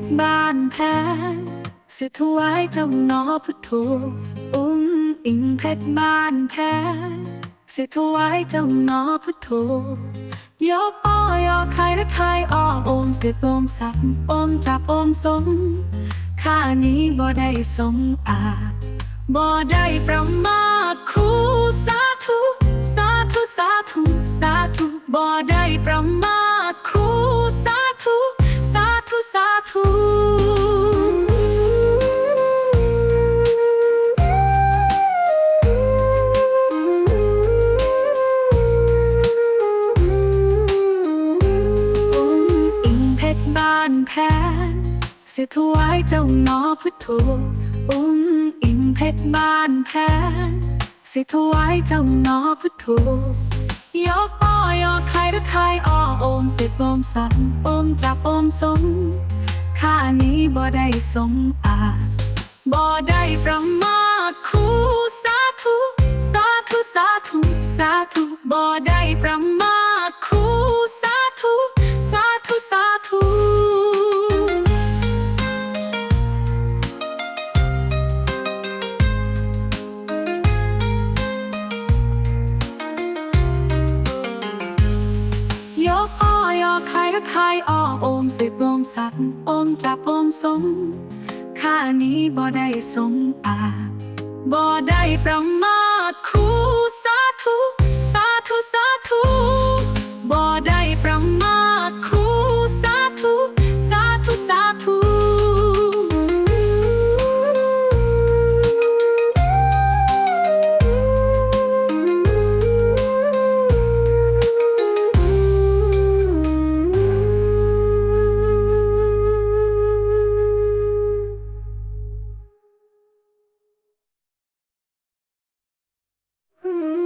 กบ้านแพ้สิถวายเจ้าหนอพุทโธอุ้งอิงเพชรบ้านแพ้สิถวายเจ้าหนอพุทโธยกอ้อยอใครและใครอ้อโอมสิบโอมสักอมจับโอมสมข้านี้บ่ได้สมอาบ่ได้ประมาทครูสาธุ สาธุ สาธุ สาธุบ่ได้ประมาท ชรบ้านแพ้สิถวายเจ้าหนอพุทโธองค์อิงเพชรบ้านแพ้สิถวายเจ้าหนอพุทโธยกอ้อยอใครหรือใครอ้อโอมเสิบโอมสันโอมจับโอมสมข้านี้บ่ได้สมอาบ่ได้ประมาทครูสาธุ สาธุ สาธุ สาธุบ่ได้ประมา รและใครอ้อโอมสิบโอมสักโอมจับโอมสมข้านี้บ่ได้สมอาบ่ได้ประมาทครู Mm-hmm.